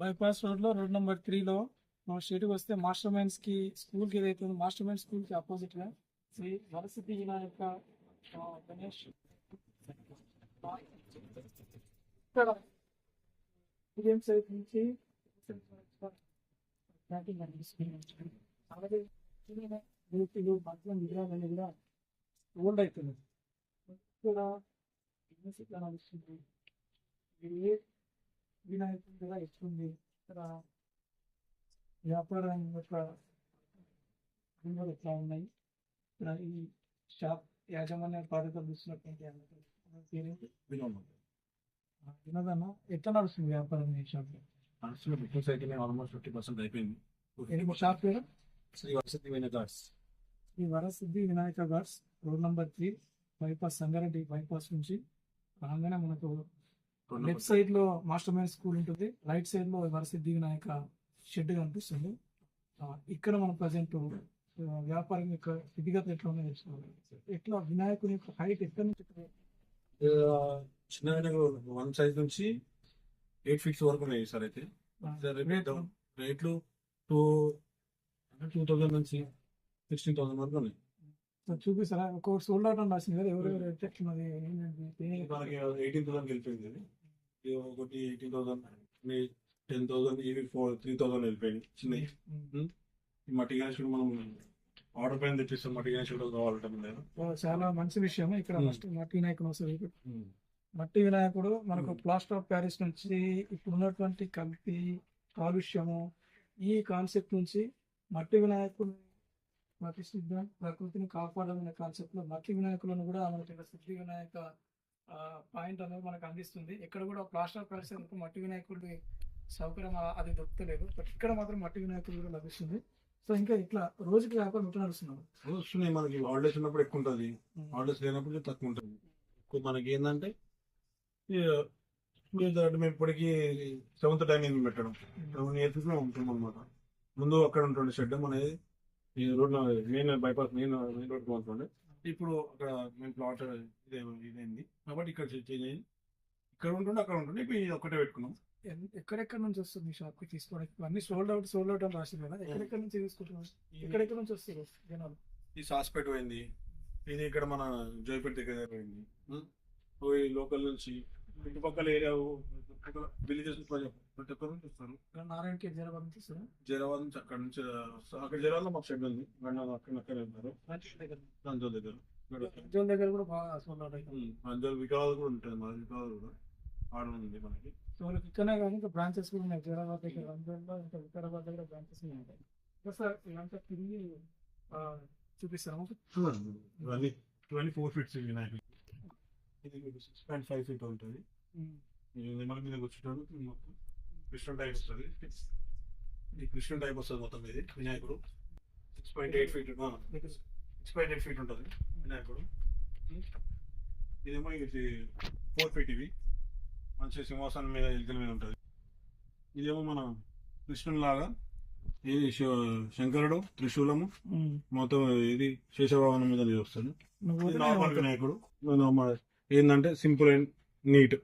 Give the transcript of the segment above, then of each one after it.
Bypass రోడ్లో road number త్రీలో మా స్ట్రీట్కి వస్తే మాస్టర్ మైండ్స్కి స్కూల్కి ఏదైతే ఉందో మాస్టర్ మైండ్ స్కూల్కి ఆపోజిట్గా శ్రీ వరసిద్ధి వినాయక గణేష్. ఇక్కడ నుంచి అలాగే మూర్తులు భక్తుల కూడా ఓల్డ్ అవుతుంది ఇక్కడ బిజినెస్ ఇట్లా నడుస్తుంది ఇది ఏ వినాయకుడి దగ్గర ఇస్తుంది. ఇక్కడ వ్యాపారం యొక్క ఎట్లా ఉన్నాయి. ఇక్కడ ఈ షాప్ యాజమాన్య బాధ్యతలు చూసినటువంటి? ఆ, వినోదన్న ఎట్లా నడుస్తుంది వ్యాపారం ఈ షాప్? మనసులో బిజినెస్ అయితే ఆల్మోస్ట్ ఫిఫ్టీ పర్సెంట్ అయిపోయింది. షాప్ పేరు? శ్రీ వసతి వినగార్స్ ఈ Varasiddhi Vinayaka guards road number three bypass Sangareddy bypass నుంచి రాగానే మనకు లెఫ్ట్ సైడ్లో మాస్టర్ మైండ్ స్కూల్ ఉంటుంది. రైట్ సైడ్లో వరసిద్ధి వినాయక షెడ్ కనిపిస్తుంది. ఇక్కడ మనం ప్రజెంట్ వ్యాపారం యొక్క స్థితిగతులు ఎట్లా ఉన్నాయో తెలుసుకోవాలి. ఎట్లా వినాయకుని యొక్క హైట్ ఎక్కడి నుంచి చిన్న వన్ సైజ్ నుంచి ఎయిట్ ఫీట్స్ వరకు ఉన్నాయి సార్ అయితే. రేట్లు టూ టూ థౌసండ్ నుంచి సిక్స్టీన్ థౌసండ్ వరకు ఉన్నాయి. చూపిస్తారా? ఒక్కొక్కటి సోల్డ్ అవుట్ అని రాసింది కదా రేట్ ఎట్లున్నది ఏంటంటే మనకి ఎయిటీన్ థౌసండ్ వెళ్ళిపోయింది ఇది. ఒకటి ఎయిటీన్ థౌసండ్ టెన్ థౌసండ్ ఇవి ఫోర్ త్రీ థౌసండ్ వెళ్ళిపోయింది చిన్నవి. ఈ మట్టి గణేశుడు మనం ఆర్డర్ పైన తెప్పిస్తాం మట్టి గణేశుడు కావాలంటే చాలా మంచి విషయం. ఇక్కడ. ఫస్ట్ మట్టి వినాయకుడు వస్తుంది మట్టి వినాయకుడు మనకు ప్లాస్టర్ ఆఫ్ ప్యారిస్ నుంచి ఇప్పుడు ఉన్నటువంటి కల్తీ కాలుష్యము ఈ కాన్సెప్ట్ నుంచి మట్టి వినాయకుడు ప్రతిష్ఠిద్దాం ప్రకృతిని కాపాడమనే కాన్సెప్ట్లో మట్టి వినాయకులను కూడా మనకి సిద్ధి వినాయక పాయింట్ అనేది మనకు అందిస్తుంది. ఇక్కడ కూడా ప్లాస్టర్ ఎందుకు మట్టి వినాయకుడి సౌకర్యం అది దొరకలేదు బట్ ఇక్కడ మాత్రం మట్టి వినాయకుడు కూడా లభిస్తుంది. సో ఇంకా ఇట్లా రోజుకి వ్యాపారం ఎట్లా నడుస్తున్నాం వస్తున్నాయి మనకి హాలిడేస్ ఉన్నప్పుడు ఎక్కువ ఉంటుంది. హాలిడేస్ లేనప్పుడు తక్కువ ఉంటుంది. ఎక్కువ మనకి ఏంటంటే మేము ఇప్పటికీ సెవెంత్ టైమింగ్ పెట్టడం. సెవెన్ ఇయర్స్ ఉంటున్నాం అనమాట ముందు అక్కడ ఉంటుండే షెడ్ మనది ఈ road main bypass main main road ఉంటుండే ఇప్పుడు అక్కడ మేము ప్లాట్ ఇదే ఇదైంది. కాబట్టి ఇక్కడ చేంజ్ అయింది ఇక్కడ ఉంటుండే అక్కడ ఉంటుండే. ఇప్పుడు ఇది ఒక్కటే పెట్టుకున్నాం. ఎక్కడెక్కడ నుంచి వస్తుంది మీ షాప్కి తీసుకోవడానికి? అన్ని సోల్డ్ అవుట్ సోల్డ్ అవుట్ అని రాసింది కదా. ఎక్కడెక్కడ నుంచి తీసుకుంటున్నారు? ఎక్కడెక్కడ నుంచి వస్తారు జనాలు? ఈ సాస్పేట్ పోయింది. ఇది ఇక్కడ మన జోయిపేట దగ్గర పోయింది. ఈ లోకల్ నుంచి చుట్టుపక్కల ఏరియా విలేజెస్ ప్రతి ఒక్కరు నారాయణ కే జనవరం నుంచి వస్తారు జైరాబాద్ నుంచి అక్కడ నుంచి. అక్కడ జైరాబాద్ మాకు షెడ్ ఉంది. గండాలు అక్కడ అక్కడే ఉన్నారు రంజిత్ దగ్గర. రంజోల్ దగ్గర. కూడా బాగా రంజోల్ వికారాబాద్ కూడా ఉంటుంది. మన వికారాబాద్ కూడా. ఆడ ఉంది మనకి. సో వాళ్ళకి ఇక్కడనే కానీ ఇంకా బ్రాంచెస్ కూడా ఉన్నాయి. జైరాబాద్ దగ్గర రంజోల్లో ఇంకా వికారాబాద్ దగ్గర బ్రాంచెస్ ఉంటాయి. సార్ ఇదంతా తిరిగి ఆ, చూపిస్తాను ఇవన్నీ ఇవన్నీ ఫోర్ ఫీట్స్ వినాయకుడు ఇది సిక్స్ పాయింట్ ఫైవ్ ఫీట్ ఉంటుంది. ఇది మన మీద కూర్చుంటాడు మొత్తం. కృష్ణ టైప్ వస్తుంది. ఇది కృష్ణ టైప్ వస్తుంది మొత్తం ఇది వినాయకుడు. Six point eight feet six point eight feet ఉంటుంది వినాయకుడు. ఇదేమో ఇది ఫోర్ ఫీట్ ఇవి. మంచి సింహాసనం మీద ఎలుకల మీద ఉంటుంది. ఇదేమో మన కృష్ణుని లాగా ఇది శంకరుడు త్రిశూలము మొత్తం ఇది శేషభావనం మీద ఇది నార్మల్ వినాయకుడు. ఏంటంటే simple and neat.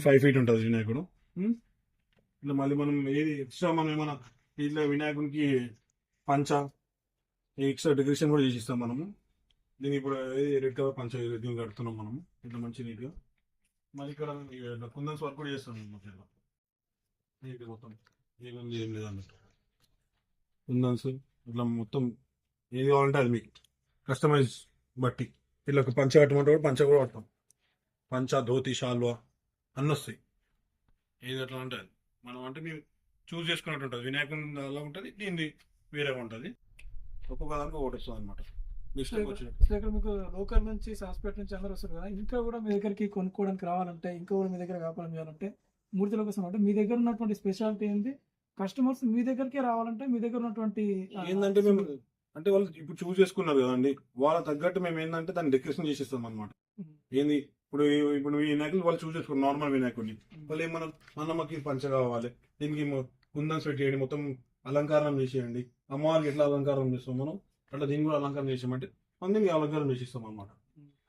Five feet ఉంటుంది వినాయకుడు. ఉమ్. ఇట్లా మళ్ళీ మనం ఏది ఎక్స్ట్రా మనం ఏమైనా ఇట్లా వినాయకునికి పంచ ఎక్స్ట్రా డెకరేషన్ కూడా చేసిస్తాం మనము. దీని ఇప్పుడు ఏది రెడ్ కలర్ పంచ దీన్ని కడుతున్నాం మనము. ఇట్లా మంచి నీట్గా. మళ్ళీ ఇక్కడ కుందన్స్ వర్క్ కూడా చేస్తాం అనమాట ఇట్లా నీట్గా మొత్తం. ఏముంది ఏం లేదు అన్నట్టు. కుందన్స్ ఇట్లా మొత్తం ఏది కావాలంటే అది మీకు. కస్టమైజ్ బట్టి. ఇట్లా ఒక పంచ కట్టమంటే కూడా పంచ కూడా పడతాం పంచ ధోతి షాల్వా అన్నీ వస్తాయి. ఏది ఎట్లా అంటే అది. మనం అంటే మేము చూస్ చేసుకున్నట్టు ఉంటుంది. వినాయకుని అలా ఉంటుంది దీనిది వేరేగా ఉంటుంది. ఒక్కొక్క దానికి ఒకటి వస్తుంది అనమాట ఇక్కడ మీకు లోకల్ నుంచి సాస్పేట్ నుంచి అందరూ వస్తారు కదా ఇంకా కూడా మీ దగ్గరికి కొనుక్కోవడానికి రావాలంటే ఇంకా కూడా మీ దగ్గర వ్యాపారం చేయాలంటే మూర్తుల కోసం అంటే మీ దగ్గర ఉన్నటువంటి స్పెషాలిటీ ఏంది? కస్టమర్స్ మీ దగ్గరికే రావాలంటే మీ దగ్గర ఉన్నటువంటి ఏంటంటే మేము అంటే వాళ్ళు ఇప్పుడు చూస్ చేసుకున్నారు కదండి వాళ్ళ తగ్గట్టు మేము ఏంటంటే దాన్ని డెకరేషన్ చేసిస్తాం అనమాట ఏంది? ఇప్పుడు ఇప్పుడు వినాయకులు వాళ్ళు చూస్ చేసుకున్నారు నార్మల్ వినాయకుడిని. వాళ్ళు ఏమన్నారు అన్న మాకు ఇది పంచ కావాలి దీనికి కుందన్స్ పెట్టేయండి మొత్తం అలంకారం చేసేయండి. అమ్మవారికి ఎట్లా అలంకారం చేస్తాం మనం? అట్లా దీన్ని కూడా అలంకారం చేసామంటే మనం దీనికి అలంకారం చేసిస్తాం అనమాట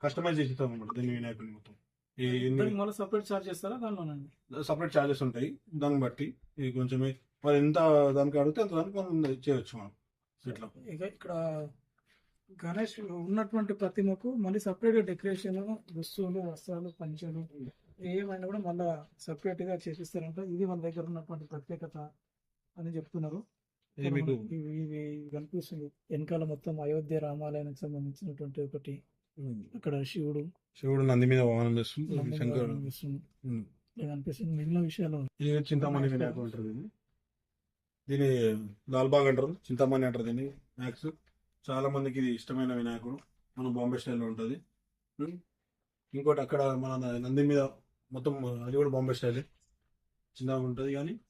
కస్టమైజ్ చేసిస్తాం అనమాట దీన్ని వినాయకుడిని మొత్తం. మళ్ళీ సపరేట్ చార్జ్ చేస్తారా దానిలోనండి సపరేట్ చార్జెస్ ఉంటాయి దాన్ని బట్టి ఇది కొంచెం మరి ఎంత దానికి అడిగితే అంత దానికి మనం చేయొచ్చు మనం. ఇట్లా ఇక ఇక్కడ గణేష్ ఉన్నటువంటి ప్రతిమకు మళ్ళీ సపరేట్గా డెకరేషన్ దుస్తులు వస్త్రాలు పంచలు ఏమైనా కూడా మళ్ళా సపరేట్గా చేపిస్తారంట. ఇది మన దగ్గర ఉన్నటువంటి ప్రత్యేకత అని చెప్తున్నారు. ఇవి కనిపిస్తుంది. వెనకాల మొత్తం అయోధ్య రామాలయానికి సంబంధించినటువంటి ఒకటి. అక్కడ శివుడు. శివుడు నంది మీద వాహనం చేస్తుంది. కనిపిస్తుంది. మిగిలిన విషయాలు ఇది చింతామణి వినాయకుడు అంటారు దీన్ని. దీని లాల్బాగ్ అంటారు. చింతామణి అంటారు దీన్ని. మ్యాక్స్ చాలా మందికి ఇది ఇష్టమైన వినాయకుడు. మన బాంబే స్టైల్లో ఉంటుంది. ఇంకోటి అక్కడ మన నంది మీద మొత్తం అది కూడా బాంబే స్టైల్. చిన్నగా ఉంటుంది కానీ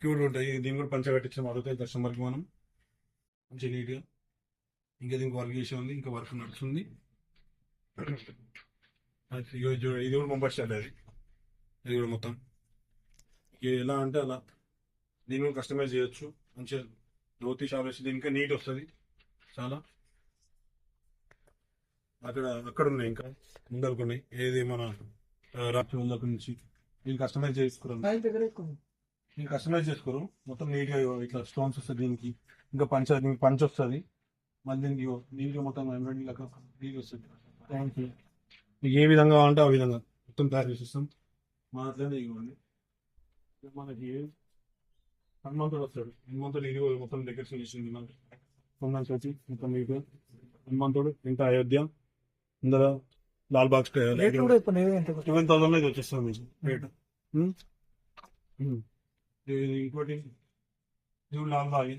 క్యూట్ ఉంటుంది. దీన్ని కూడా పంచ కట్టించాం అడుగుతాయి కస్టమర్కి మనం మంచి నీట్గా. ఇంకా దీనికి వర్క్ చేసి ఉంది. ఇంకా వర్క్ నడుస్తుంది. ఇది కూడా బాంబే స్టైల్ అది. ఇది కూడా మొత్తం. ఇది ఎలా అంటే అలా. దీన్ని కూడా కస్టమైజ్ చేయొచ్చు. మంచిగా ధోతి షాప్ వేసి దీనికి నీట్ వస్తుంది. చాలా. అక్కడ అక్కడ ఉన్నాయి ఇంకా. ముందరకు ఉన్నాయి ఏది మన రాత్రి ముందరకు నుంచి. దీన్ని కస్టమైజ్ చేసుకున్నాం నా దగ్గర ఎక్కువ ఉంది. దీన్ని కస్టమైజ్ చేసుకోరు మొత్తం నీట్గా ఇట్లా స్టోన్స్ వస్తుంది దీనికి. ఇంకా పంచ దీనికి పంచ్ వస్తుంది. మళ్ళీ దీనికి దీనికి మొత్తం ఎంబ్రాయిడరీ లాగా దీనికి వస్తుంది. థ్యాంక్ యూ మీకు ఏ విధంగా కావాలంటే ఆ విధంగా మొత్తం తయారు చేసిస్తాం. మా అట్లనే ఇవ్వండి. మనకి హనుమంతుడు వస్తాడు. హనుమంతుడు ఇది మొత్తం డెకరేషన్ చేసింది మనకి. కొందని వచ్చి మొత్తం మీకు హనుమంతుడు ఇంకా అయోధ్య ఇందులో లాల్. ట్వెల్వ్ థౌసండ్ ఇది వచ్చేస్తుంది మీకు రేట్. ఉమ్. ఇది ఇంకోటి లాల్ బాగ్.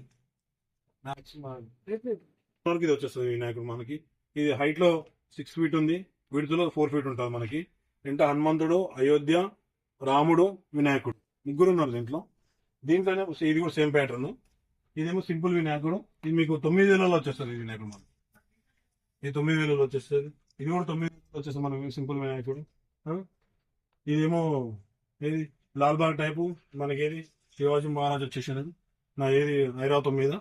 మనకి ఇది వచ్చేస్తుంది వినాయకుడు మనకి. ఇది హైట్లో సిక్స్ ఫీట్ ఉంది. విడుదల లో ఫోర్ ఫీట్ ఉంటుంది మనకి. అంటే హనుమంతుడు అయోధ్య రాముడు వినాయకుడు. ముగ్గురు ఉన్నారు దీంట్లో. దీంట్లోనే ఇది కూడా సేమ్ ప్యాటర్న్ ఇదేమో సింపుల్ వినాయకుడు. ఇది మీకు తొమ్మిది వేలలో వచ్చేస్తుంది వినాయకుడు మనకి ఇది తొమ్మిది వేలలో వచ్చేస్తుంది. ఇది కూడా తొమ్మిది వేలు వచ్చేస్తుంది మనం సింపుల్ వినాయకుడు. ఇదేమో ఏది? లాల్బాగ్ టైపు మనకి ఏది శివాజీ మహారాజ్ వచ్చేసాడు నా ఏది? ఐరావతం మీద.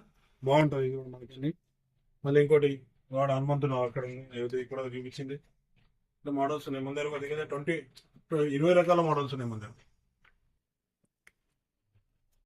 బాగుంటుంది ఇది కూడా మనకి మళ్ళీ ఇంకోటి వాడు హనుమంతుడు అక్కడ ఇక్కడ చూపించింది. ఇట్లా మోడల్స్ ఉన్నాయి. ముందర దగ్గర ట్వంటీ ఇరవై రకాల మోడల్స్ ఉన్నాయి మన